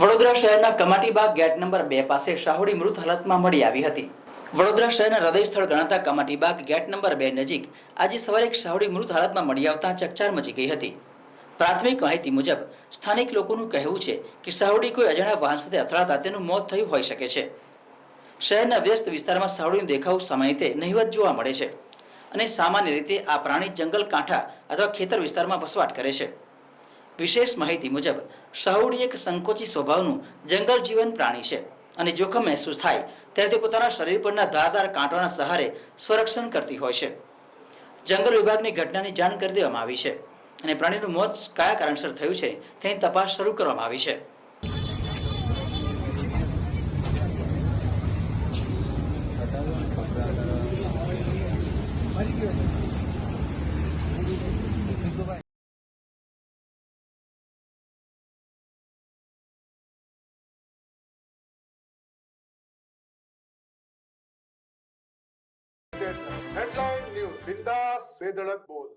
વડોદરા શહેરના Kamati Baug gate number બે પાસે શાહુડી મૃત હાલતમાં મળી આવી હતી. વડોદરા શહેરના હૃદય સ્થળ ગણાતા કમાટીબાગ ગેટ નંબર બે નજીક આજે સવારે એક શાહુડી મૃત હાલતમાં મળી આવતા ચકચાર મચી ગઈ હતી. પ્રાથમિક માહિતી મુજબ, સ્થાનિક લોકોનું કહેવું છે કે શાહુડી કોઈ અજાણ્યા વાહન સાથે અથડાતા તેનું મોત થયું હોઈ શકે છે. શહેરના વ્યસ્ત વિસ્તારમાં સાવડીનો દેખાવ સામાન્ય રીતે નહિવત જોવા મળે છે અને સામાન્ય રીતે આ પ્રાણી જંગલ કાંઠા અથવા ખેતર વિસ્તારમાં વસવાટ કરે છે. વિશેષ માહિતી મુજબ સાહુડી એક સંકોચી સ્વભાવનું જંગલ જીવન પ્રાણી છે અને જોખમ મહેસૂસ થાય ત્યારે તે પોતાના શરીર પરના ધારદાર કાંટોના સહારે સ્વરક્ષણ કરતી હોય છે જંગલ વિભાગની ઘટનાની જાણ કરી દેવામાં આવી છે અને પ્રાણીનું મોત કયા કારણસર થયું છે તેની તપાસ શરૂ કરવામાં આવી છે હેડલાઇન ન્યૂઝ બિંદાસ બેધડક બોલ